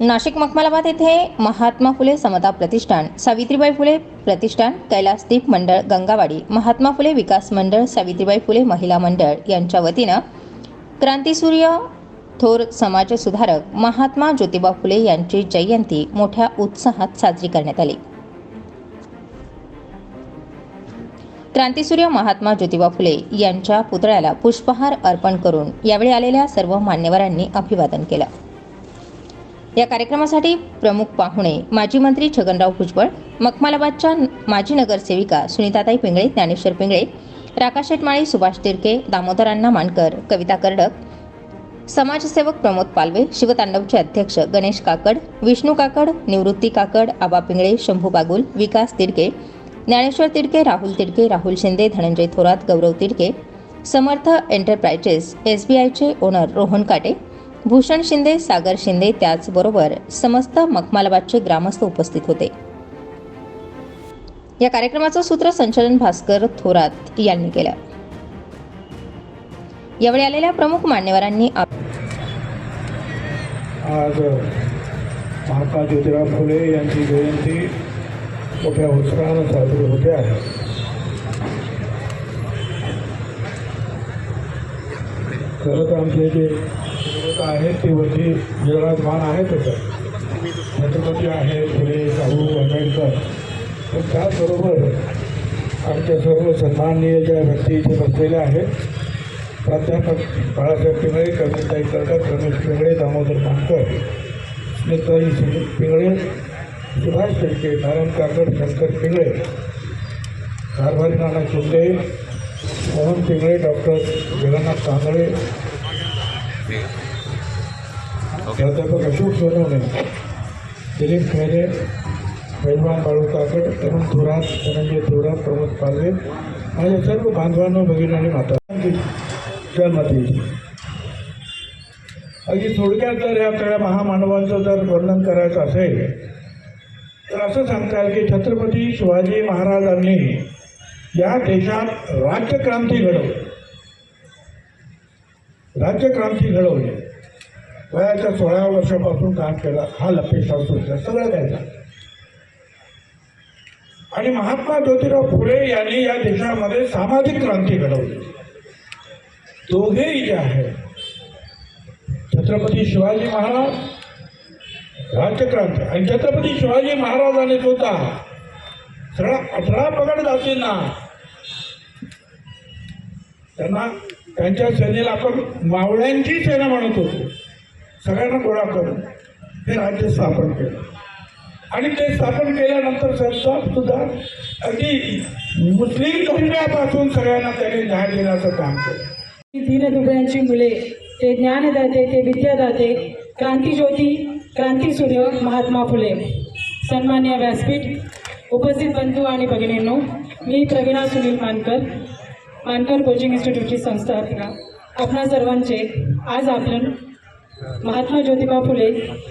नाशिक मखमलाबाद येथे महात्मा फुले समता प्रतिष्ठान सावित्रीबाई फुले प्रतिष्ठान कैलासदीप मंडळ गंगावाडी महात्मा फुले विकास मंडळ सावित्रीबाई फुले महिला मंडळ यांच्या वतीनं क्रांतीसूर्य थोर समाजसुधारक महात्मा ज्योतिबा फुले यांची जयंती मोठ्या उत्साहात साजरी करण्यात आली. क्रांतीसूर्य महात्मा ज्योतिबा फुले यांच्या पुतळ्याला पुष्पहार अर्पण करून यावेळी आलेल्या सर्व मान्यवरांनी अभिवादन केलं. या कार्यक्रमासाठी प्रमुख पाहुणे माजी मंत्री छगनराव भुजबळ मखमालाबादच्या माजी नगरसेविका सुनीताताई पिंगळे ज्ञानेश्वर पिंगळे राकाश शेटमाळी सुभाष तिरके दामोदर अण्णा मानकर कविता कर्डक समाजसेवक प्रमोद पालवे शिवतांडवचे अध्यक्ष गणेश काकड Vishnu Kakad Nivrutti Kakad Aba Pingle Shambhu Bagul Vikas Tidke Dnyaneshwar Tidke Rahul Tidke Rahul Shinde Dhananjay Thorat Gaurav Tidke Samarth enterprises S B आयचे ओनर रोहन काटे भूषण शिंदे सागर शिंदे त्याचबरोबर समस्त मखमालाबादचे ग्रामस्थ उपस्थित होते. या कार्यक्रमाचं सूत्रसंचालन भास्कर थोरात यांनी केलं. यावेळी आलेल्या प्रमुख मान्यवरांनी आज महात्मा ज्योतिराव फुले यांची जयंती मोठ्या उत्साहानं साजरी होते आहे. खरं तर आमचे जे आहेत ते वरती विराजमान आहेतच छत्रपती आहे फुले शाहू आंबेडकर. पण त्याचबरोबर आमच्या सर्व सन्माननीय ज्या व्यक्ती इथे बसलेल्या आहेत प्राध्यापक बाळासाहेब पिंगळे कविताई कर्डक रमेश पिंगळे दामोदर मानकर स्मिताई सुनील पिंगळे सुभाष शेळके नारायण काकड शंकर पिंगळे कारभारी नाना शिंदे मोहन पिंगळे डॉक्टर जगन्नाथ कांदळे प्राध्यापक अशोक सोनवणे दिलीप खैरे पैलवान बाळू काकड तरुण थोरात धनंजय थोरात प्रमोद पालवे माझ्या सर्व बांधवांनो भगिनी आणि माता जन्मती अगदी थोडक्यात जर या सगळ्या महामानवांचं जर वर्णन करायचं असेल तर असं सांगता येईल की छत्रपती शिवाजी महाराजांनी या देशात राज्यक्रांती घडवली. राज्यक्रांती घडवली. वयाच्या सोळाव्या वर्षापासून काम केलं. हा लपेशा होता सगळं द्यायचा. आणि महात्मा ज्योतिराव फुले यांनी या देशामध्ये सामाजिक क्रांती घडवली. दोघेही जे आहे छत्रपती शिवाजी महाराज राज्यक्रांती आणि छत्रपती शिवाजी महाराजांनी सुद्धा सगळ्या अठरा पगड जातींना त्यांना त्यांच्या सेनेला आपण मावळ्यांची सेना म्हणत होतो. सगळ्यांना गोळा करून हे राज्य स्थापन केलं. आणि ते स्थापन केल्यानंतर सरकार सुद्धा अगदी मुस्लिम धर्मियापासून सगळ्यांना त्याने न्याय देण्याचं काम केलं. दीनदुबळ्यांची मुले ते ज्ञानदाते ते विद्यादाते क्रांतीज्योती क्रांतीसूर्य महात्मा फुले. सन्मान्य व्यासपीठ उपस्थित बंधू आणि भगिनींनो मी प्रवीणा सुनील मानकर मानकर कोचिंग इन्स्टिट्यूटची संस्थापिका. आपणा सर्वांचे आज आपण महात्मा ज्योतिबा फुले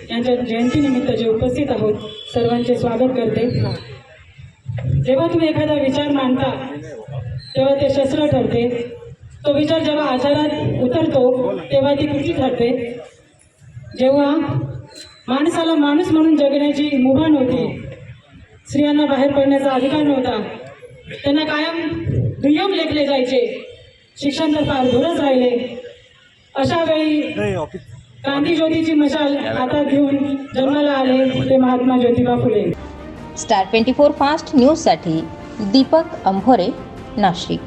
यांच्या जयंतीनिमित्त जे उपस्थित आहोत सर्वांचे स्वागत करते. जेव्हा तुम्ही एखादा विचार मांडता तेव्हा ते शस्त्र ठरते. तो विचार जेव्हा आचारात उतरतो तेव्हा ती कृती ठरते. जेव्हा माणसाला माणूस म्हणून जगण्याची मुभा नव्हती स्त्रियांना बाहेर पडण्याचा अधिकार नव्हता त्यांना कायम दुय्यम लेखले जायचे. शिक्षण तर फार दूरच राहिले. अशा वेळी गांधी ज्योतीची मशाल हातात घेऊन जन्माला आले ते Mahatma Jyotiba Phule. Star twenty four fast न्यूजसाठी दीपक अंभोरे नाशिक.